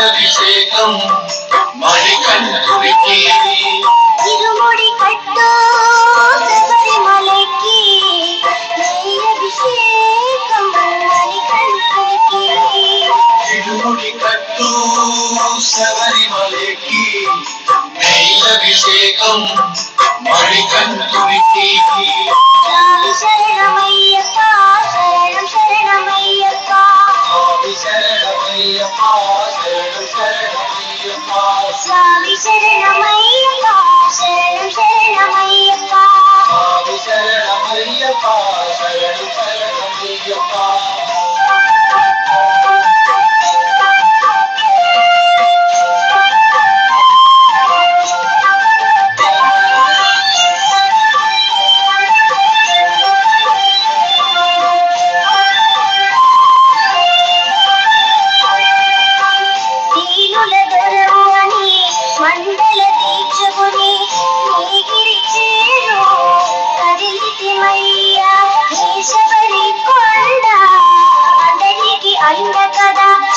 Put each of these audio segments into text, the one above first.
அபிஷேகம் மணிகண்டுக்கு இருமுடி கட்டோ ബ്രഹ്മം ശബരിമലയ്ക്ക് നെയ്യഭിഷേകം മണിക്കൺ തുണിക്ക്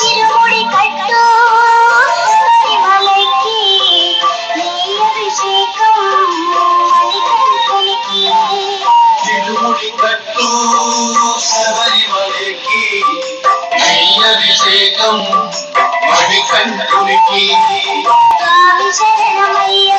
திருமுடி கட்டோ மலைக்கு நீரபிஷேகம் மணிகண்டனுக்கு திருமுடி கட்டோ சபரிமலைக்கு நீரபிஷேகம் மணிகண்டனுக்கு காவி சரணமையா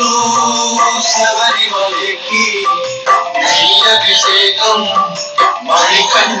అంటూ శబరిమలకి అభిషేకం మణికంఠ